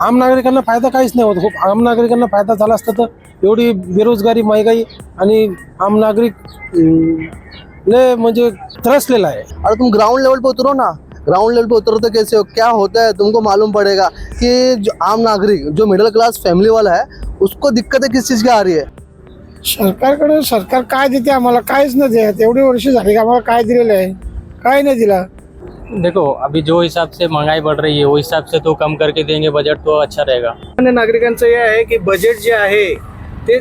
आम नागरिकांना फायदा काहीच नाही होत. खूप आम नागरिकांना फायदा झाला असता तर एवढी बेरोजगारी महागाई आणि आम नागरिक लय म्हणजे त्रसलेला आहे. अरे तुम ग्राउंड लेवल पे उतरो ना. ग्राउंड लेवल पे उतरो तो कैसे हो? क्या होता है? तुमको मालूम पड़ेगा कि जो आम नागरिक जो मिडिल क्लास फैमिली वाला है उसको दिक्कतें किस चीज़ की आ रही है? सरकारकडे सरकार काय देते आम्हाला? काहीच नाही देत. एवढी वर्ष झाली की आम्हाला काय दिलेलं आहे? काय नाही दिला. देखो अभी जो हिसाब से महंगाई बढ़ रही है वो हिसाब से तो कम करके देंगे बजट तो अच्छा रहेगा। नागरिकांचं हे आहे की बजेट जे आहे ते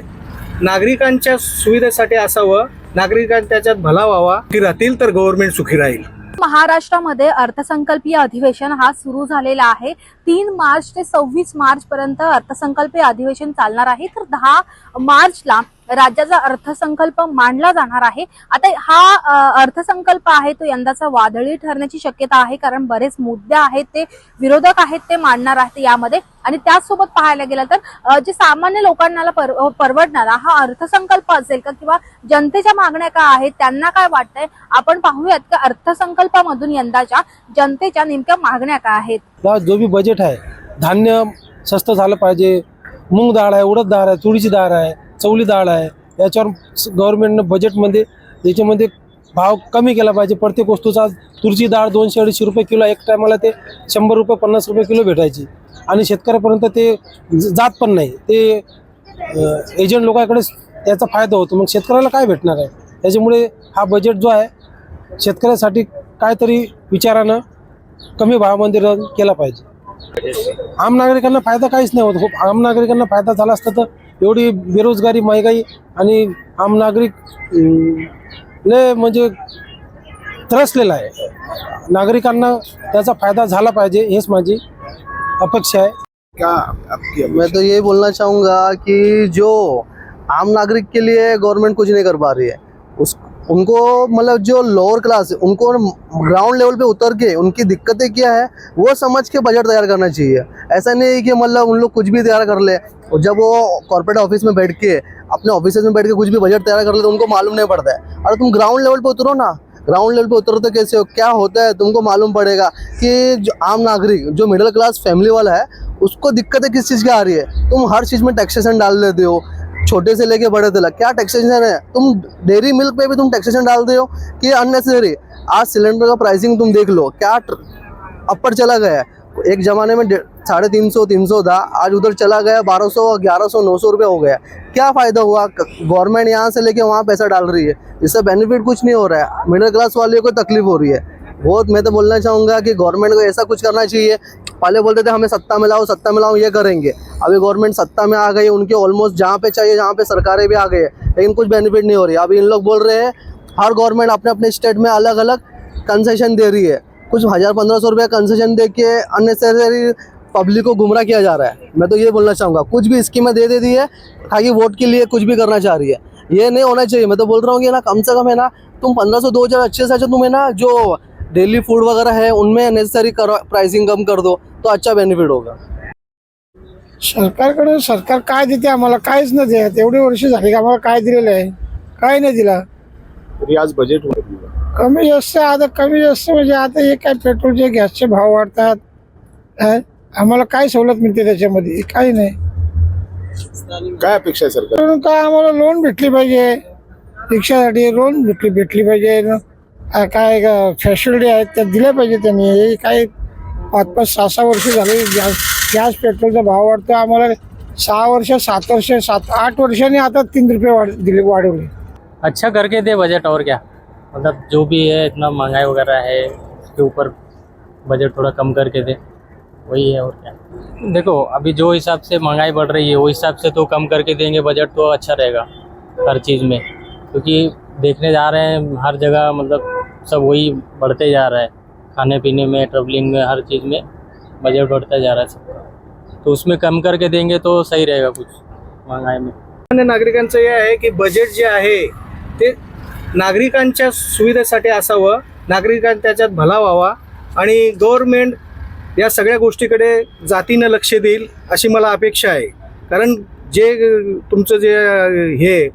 नागरिकांच्या सुविधेसाठी असावं नागरिकांना त्याच्यात भला व्हावा की राहतील तर गव्हर्नमेंट सुखी राहील. महाराष्ट्रामध्ये अर्थसंकल्पीय अधिवेशन हा सुरू झालेला आहे. तीन मार्च ते सव्वीस मार्च पर्यंत अर्थसंकल्पीय अधिवेशन चालणार आहे. तर दहा मार्चला राज्याचा अर्थसंकल्प मांडला जाणार आहे. आता हा अर्थसंकल्प आहे तो यंदाचा वादळी ठरण्याची शक्यता आहे कारण बरेच मुद्दे आहेत ते विरोधक आहेत ते मांडणार आहेत यामध्ये. आणि त्याचसोबत पाहायला गेलं तर जे सामान्य लोकांना पर, परवडणारा हा अर्थसंकल्प असेल का किंवा जनतेच्या मागण्या काय आहेत त्यांना काय वाटतंय आपण पाहूयात की अर्थसंकल्पामधून यंदाच्या जनतेच्या नेमक्या मागण्या काय आहेत. जो बी बजेट आहे धान्य स्वस्त झालं पाहिजे मूग डाळ आहे उडद डाळ आहे तुरीची डाळ आहे चवली डाळ आहे. याच्यावर गव्हर्नमेंटनं बजेटमध्ये याच्यामध्ये भाव कमी केला पाहिजे. प्रत्येक वस्तूचा तुरची डाळ दोनशे अडीचशे रुपये किलो एक टायमाला ते शंभर रुपये पन्नास रुपये किलो भेटायची. आणि शेतकऱ्यापर्यंत ते जात पण नाही. ते एजंट लोकांकडे त्याचा फायदा होतो. मग शेतकऱ्याला काय भेटणार आहे? त्याच्यामुळे हा बजेट जो आहे शेतकऱ्यासाठी काहीतरी विचारानं कमी भावामध्ये रन केला पाहिजे. आम नागरिकांना फायदा काहीच नाही होत. खूप आम नागरिकांना फायदा झाला असता तर एवढी बेरोजगारी महागाई आणि आम नागरिक ले लय म्हणजे त्रसलेला आहे. नागरिकांना त्याचा फायदा झाला पाहिजे हेच माझी अपेक्षा आहे. मैं तो ये बोलना चाहूँगा कि जो आम नागरिक के लिए गवर्नमेंट कुछ नहीं कर पा रही है उस उनको मतलब जो लोअर क्लास है, उनको ग्राउंड लेवल पे उतर के उनकी दिक्कतें क्या है, वो समझ के बजट तैयार करना चाहिए। ऐसा नहीं है कि मतलब उन लोग कुछ भी तैयार कर ले, और जब वो कॉर्पोरेट ऑफ़िस में बैठ के, अपने ऑफ़िस में बैठ के कुछ भी बजट तैयार कर ले तो उनको मालूम नहीं पड़ता है। अरे तुम ग्राउंड लेवल पर उतरो ना ग्राउंड लेवल पे उतरो तो कैसे हो, क्या होता है, तुमको मालूम पड़ेगा कि जो आम नागरिक, जो मिडिल क्लास फैमिली वाला है, उसको दिक्कतें किस चीज़ की आ रही है? तुम हर चीज़ में टैक्सेशन डाल देते हो छोटे से लेके बड़े तक। क्या टैक्सेशन है? तुम डेयरी मिल्क पे भी तुम टैक्सेशन डाल दे हो कि अननेसेसरी आज सिलेंडर का प्राइसिंग तुम देख लो, क्या अपर चला गया है। एक ज़माने में साढ़े तीन सौ तीन सौ था, आज उधर चला गया, बारह सौ, ग्यारह सौ, नौ सौ रुपये हो गया क्या फ़ायदा हुआ? गवर्नमेंट यहाँ से लेके वहाँ पैसा डाल रही है। इससे बेनिफिट कुछ नहीं हो रहा है। मिडिल क्लास वाले को तकलीफ़ हो रही है। बहुत मैं तो बोलना चाहूँगा कि गवर्नमेंट को ऐसा कुछ करना चाहिए। पहले बोलते थे, हमें सत्ता में लाओ, सत्ता में लाओ, ये करेंगे। अभी गवर्नमेंट सत्ता में आ गई, उनके ऑलमोस्ट जहाँ पे चाहिए, जहाँ पे सरकारें भी आ गई है। लेकिन कुछ बेनिफिट नहीं हो रही। अभी इन लोग बोल रहे हैं, हर गवर्नमेंट अपने अपने स्टेट में अलग अलग कंसेशन दे रही है। कुछ हज़ार पंद्रह सौ रुपये कंसेशन दे के अननेसेसरी पब्लिक को गुमराह किया जा रहा है। मैं तो ये बोलना चाहूँगा, कुछ भी स्कीमें दे दे दी है, ताकि वोट के लिए कुछ भी करना चाह रही है। ये नहीं होना चाहिए। मैं तो बोल रहा हूँ कि ना, कम से कम है ना, तुम पंद्रह सौ, दो हज़ार अच्छे से अच्छा तुम्हें ना, जो डेली फूड वगैरह है उनमें नेसेसरी करो प्राइसिंग कम कर दो तो अच्छा बेनिफिट होगा। सरकारकडे सरकार काय देते आम्हाला? काहीच नाही देत. एवढी वर्ष झाली की आम्हाला काय दिलेलं आहे? काय नाही दिला. तरी आज बजेट कमी जास्त आता कमी जास्त म्हणजे आता हे काय पेट्रोलचे गॅसचे भाव वाढतात. अं? आम्हाला काय सवलत मिळते त्याच्यामध्ये? काही नाही. काय अपेक्षा आहे सरकार? म्हणून काय आम्हाला लोन भेटली पाहिजे. रिक्षासाठी लोन भेटली भेटली पाहिजे. अं, काय फॅसिलिटी आहेत त्या दिल्या पाहिजे त्यांनी. हे काय पाच पाच सहा सहा वर्ष झाली गॅस गॅस पेट्रोलचा भाव वाढतो आम्हाला सहा वर्ष सात वर्ष सात आठ वर्षांनी आता तीन रुपये वाढ दिले वाढवले. अच्छा करके दे बजट और क्या? मतलब जो भी है इतना महँगाई वगैरह है उसके ऊपर बजट थोड़ा कम करके दे। वही है और क्या? देखो अभी जो हिसाब से महँगाई बढ़ रही है वो हिसाब से तो कम करके देंगे बजट तो अच्छा रहेगा हर चीज़ में। क्योंकि देखने जा रहे हैं हर जगह मतलब सब वही बढ़ते जा रहा है। खाने पीने में ट्रेवलिंग में हर चीज़ में बजट बढ़ता जा रहा है सबका तो उसमें कम करके देंगे तो सही रहेगा कुछ महंगाई में। सामान्य नागरिकांचं हे आहे की बजेट जे आहे ते नागरिकांच्या सुविधेसाठी असावं नागरिकांना त्याच्यात भला व्हावा आणि गव्हर्मेंट या सगळ्या गोष्टीकडे जातीनं लक्ष देईल अशी मला अपेक्षा आहे. कारण जे तुमचं जे हे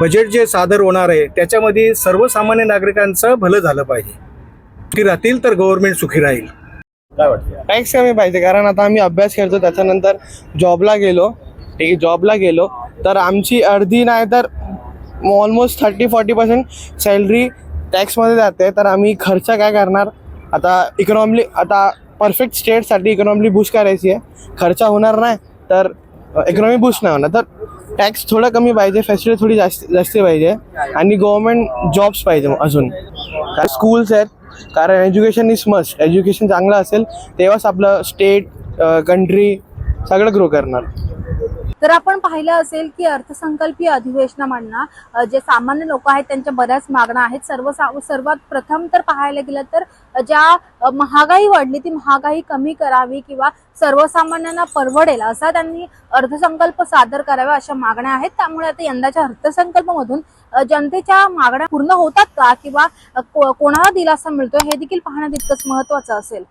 बजेट जे सादर होणार आहे त्याच्यामध्ये सर्वसामान्य नागरिकांचं भलं झालं पाहिजे. सुखी राहतील तर गव्हर्नमेंट सुखी राहील. काय वाटतं टॅक्स कमी पाहिजे कारण आता आम्ही अभ्यास करतो त्याच्यानंतर जॉबला गेलो. ठीक आहे जॉबला गेलो तर आमची अर्धी नाही तर almost thirty forty percent salary टॅक्समध्ये जाते. तर आम्ही खर्च काय करणार? आता इकॉनॉमली आता परफेक्ट स्टेटसाठी इकॉनॉमी बूस्ट करायची आहे. खर्च होणार नाही तर इकॉनॉमी बूस्ट नाही होणार. तर टॅक्स थोडं कमी पाहिजे फॅसिलिटी थोडी जास्त जास्त पाहिजे आणि गव्हर्मेंट जॉब्स पाहिजे अजून. कारण स्कूल्स आहेत कारण एज्युकेशन इज मस्ट एज्युकेशन चांगलं असेल तेव्हाच आपलं स्टेट कंट्री सगळं ग्रो करणार. तर आपण पाहिलं असेल की अर्थसंकल्पीय अधिवेशनामधनं जे सामान्य लोक आहेत त्यांच्या बऱ्याच मागण्या आहेत. सर्व सर्वात प्रथम तर पाहायला गेलं तर ज्या महागाई वाढली ती महागाई कमी करावी किंवा सर्वसामान्यांना परवडेल असा त्यांनी अर्थसंकल्प सादर करावा अशा मागण्या आहेत. त्यामुळे आता यंदाच्या अर्थसंकल्प मधून जनतेच्या मागण्या पूर्ण होतात का? किंवा कोणाला दिलासा मिळतो हे देखील पाहणं तितकंच महत्वाचं असेल.